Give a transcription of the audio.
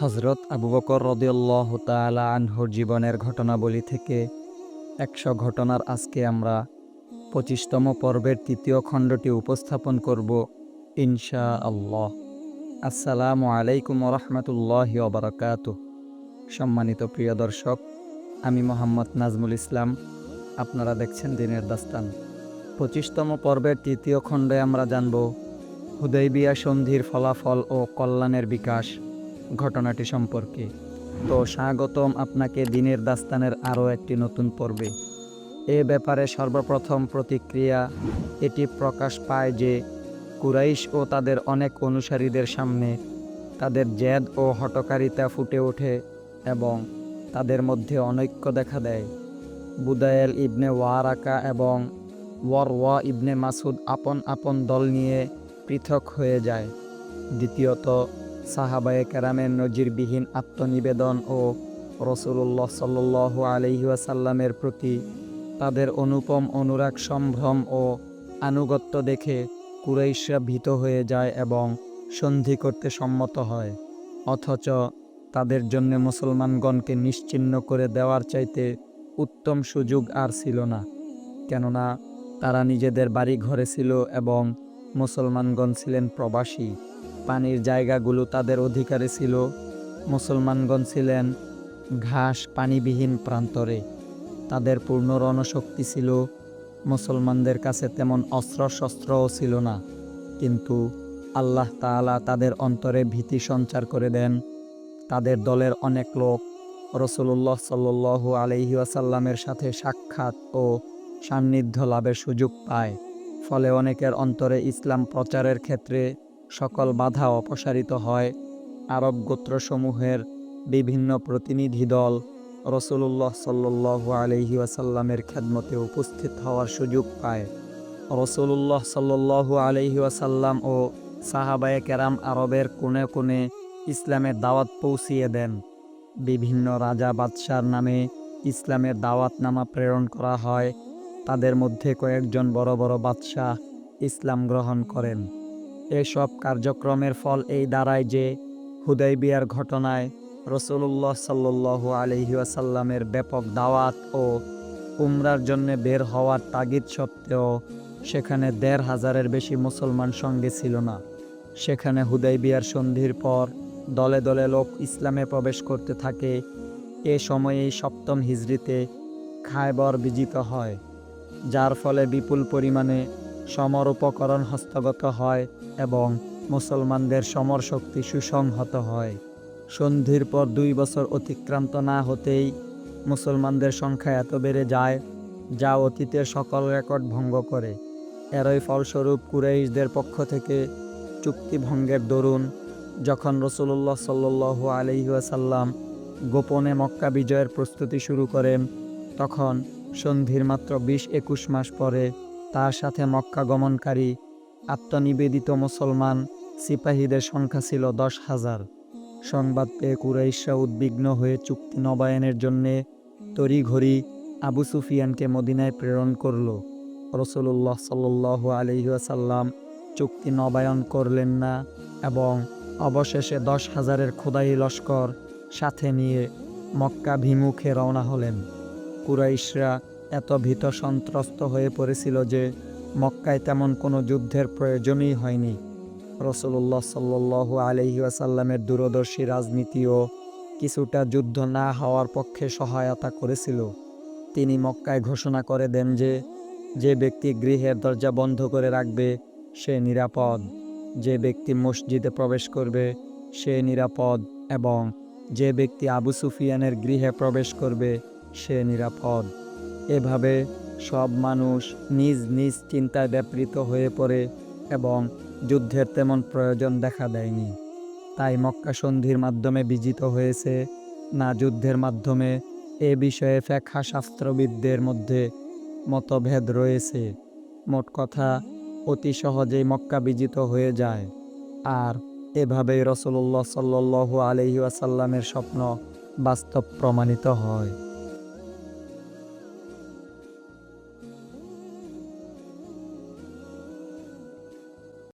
হজরত আবু বকর রদিয়াল্লাহ তালা আনহুর জীবনের ঘটনাবলী থেকে একশো ঘটনার আজকে আমরা পঁচিশতম পর্বের তৃতীয় খণ্ডটি উপস্থাপন করব ইনশা আল্লাহ আসসালামু আলাইকুম রহমতুল্লাহ ওবরাকাত সম্মানিত প্রিয় দর্শক, আমি মোহাম্মদ নাজমুল ইসলাম। আপনারা দেখছেন দিনের দাস্তান। পঁচিশতম পর্বের তৃতীয় খণ্ডে আমরা জানব হুদৈবিয়া সন্ধির ফলাফল ও কল্যাণের বিকাশ। ঘটনাটি সম্পর্কে। তো স্বাগতম আপনাকে দিনের দাস্তানের আরও একটি নতুন পর্বে। এ ব্যাপারে সর্বপ্রথম প্রতিক্রিয়া, এটি প্রকাশ পায় যে কুরাইশ ও তাদের অনেক অনুসারীদের সামনে তাদের জেদ ও হটকারিতা ফুটে ওঠে এবং তাদের মধ্যে অনৈক্য দেখা দেয়। বুদায়েল ইবনে ওয়ারাকা এবং ওয়ার ওয়া ইবনে মাসুদ আপন আপন দল নিয়ে পৃথক হয়ে যায়। দ্বিতীয়ত সাহাবায়ে কেরামের নজিরবিহীন আত্মনিবেদন ও রসুল্লাহ সাল্লু আলহিউসাল্লামের প্রতি তাদের অনুপম অনুরাগ সম্ভ্রম ও আনুগত্য দেখে কুরাইশরা ভীত হয়ে যায় এবং সন্ধি করতে সম্মত হয়। অথচ তাদের জন্য মুসলমানগণকে নিশ্চিহ্ন করে দেওয়ার চাইতে উত্তম সুযোগ আর ছিল না। কেননা তারা নিজেদের বাড়ি ঘরে ছিল এবং মুসলমানগণ ছিলেন প্রবাসী। পানির জায়গাগুলো তাদের অধিকারে ছিল। মুসলমানগণ ছিলেন ঘাস পানিবিহীন প্রান্তরে। তাদের পূর্ণ রণশক্তি ছিল। মুসলমানদের কাছে তেমন অস্ত্রশস্ত্রও ছিল না। কিন্তু আল্লাহ তাআলা তাদের অন্তরে ভীতি সঞ্চার করে দেন। তাদের দলের অনেক লোক রসুল্লাহ সাল্লু আলহি আসাল্লামের সাথে সাক্ষাৎ ও সান্নিধ্য লাভের সুযোগ পায়। ফলে অনেকের অন্তরে ইসলাম প্রচারের ক্ষেত্রে সকল বাধা অপসারিত হয়। আরব গোত্রসমূহের বিভিন্ন প্রতিনিধি দল রসুল্লাহ সাল্লু আলহি আসাল্লামের খেদমতে উপস্থিত হওয়ার সুযোগ পায়। রসুল্লাহ সাল্লু আলহি আসাল্লাম ও সাহাবায়ে কেরাম আরবের কোণে কোণে ইসলামের দাওয়াত পৌঁছিয়ে দেন। বিভিন্ন রাজা বাদশার নামে ইসলামের দাওয়াতনামা প্রেরণ করা হয়। তাদের মধ্যে কয়েকজন বড় বড় বাদশাহ ইসলাম গ্রহণ করেন। এসব কার্যক্রমের ফল এই দাঁড়ায় যে হুদাইবিয়ার ঘটনায় রসুল্লাহ সাল্লু আলহিউসাল্লামের ব্যাপক দাওয়াত ও উমরার জন্য বের হওয়ার তাগিদ সত্ত্বেও সেখানে দেড় হাজারের বেশি মুসলমান সঙ্গে ছিল না। সেখানে হুদাইবিয়ার সন্ধির পর দলে দলে লোক ইসলামে প্রবেশ করতে থাকে। এ সময়েই সপ্তম হিজড়িতে খায়বর বিজিত হয়, যার ফলে বিপুল পরিমাণে সমর উপকরণ হস্তগত হয় এবং মুসলমানদের সমর শক্তি সুসংহত হয়। সন্ধির পর দুই বছর অতিক্রান্ত না হতেই মুসলমানদের সংখ্যা এত বেড়ে যায় যা অতীতের সকল রেকর্ড ভঙ্গ করে। এরই ফলস্বরূপ কুরাইশদের পক্ষ থেকে চুক্তি ভঙ্গের দরুন যখন রসুল্লাহ সাল্লু আলহিহাসাল্লাম গোপনে মক্কা বিজয়ের প্রস্তুতি শুরু করেন, তখন সন্ধির মাত্র বিশ একুশ মাস পরে তার সাথে মক্কা গমনকারী, আত্মনিবেদিত মুসলমান সিপাহীদের সংখ্যা ছিল দশ হাজার। সংবাদ পেয়ে কুরাইশা উদ্বিগ্ন হয়ে চুক্তি নবায়নের জন্যে তড়িঘড়ি আবু সুফিয়ানকে মদিনায় প্রেরণ করল। রসুল্লাহ সাল্লু আলহিহাসাল্লাম চুক্তি নবায়ন করলেন না এবং অবশেষে দশ হাজারের খোদাই লস্কর সাথে নিয়ে মক্কা ভিমুখে রওনা হলেন। কুরাইশরা এত ভীত সন্ত্রস্ত হয়ে পড়েছিল যে মক্কায় তেমন কোনো যুদ্ধের প্রয়োজনই হয়নি। রসুল্লাহ সাল্লু আলহি আসাল্লামের দূরদর্শী রাজনীতিও কিছুটা যুদ্ধ না হওয়ার পক্ষে সহায়তা করেছিল। তিনি মক্কায় ঘোষণা করে দেন যে যে ব্যক্তি গৃহের দরজা বন্ধ করে রাখবে, সে নিরাপদ। যে ব্যক্তি মসজিদে প্রবেশ করবে, সে নিরাপদ এবং যে ব্যক্তি আবু সুফিয়ানের গৃহে প্রবেশ করবে, সে নিরাপদ। এভাবে সব মানুষ নিজ নিজ চিন্তায় ব্যাপৃত হয়ে পড়ে এবং যুদ্ধের তেমন প্রয়োজন দেখা দেয়নি। তাই মক্কা সন্ধির মাধ্যমে বিজিত হয়েছে না যুদ্ধের মাধ্যমে এ বিষয়ে ফেখা শাস্ত্রবিদদের মধ্যে মতভেদ রয়েছে। মোট কথা, অতি সহজেই মক্কা বিজিত হয়ে যায়। আর এভাবেই রসল্লাহ সাল্লু আলহি আসাল্লামের স্বপ্ন বাস্তব প্রমাণিত হয়।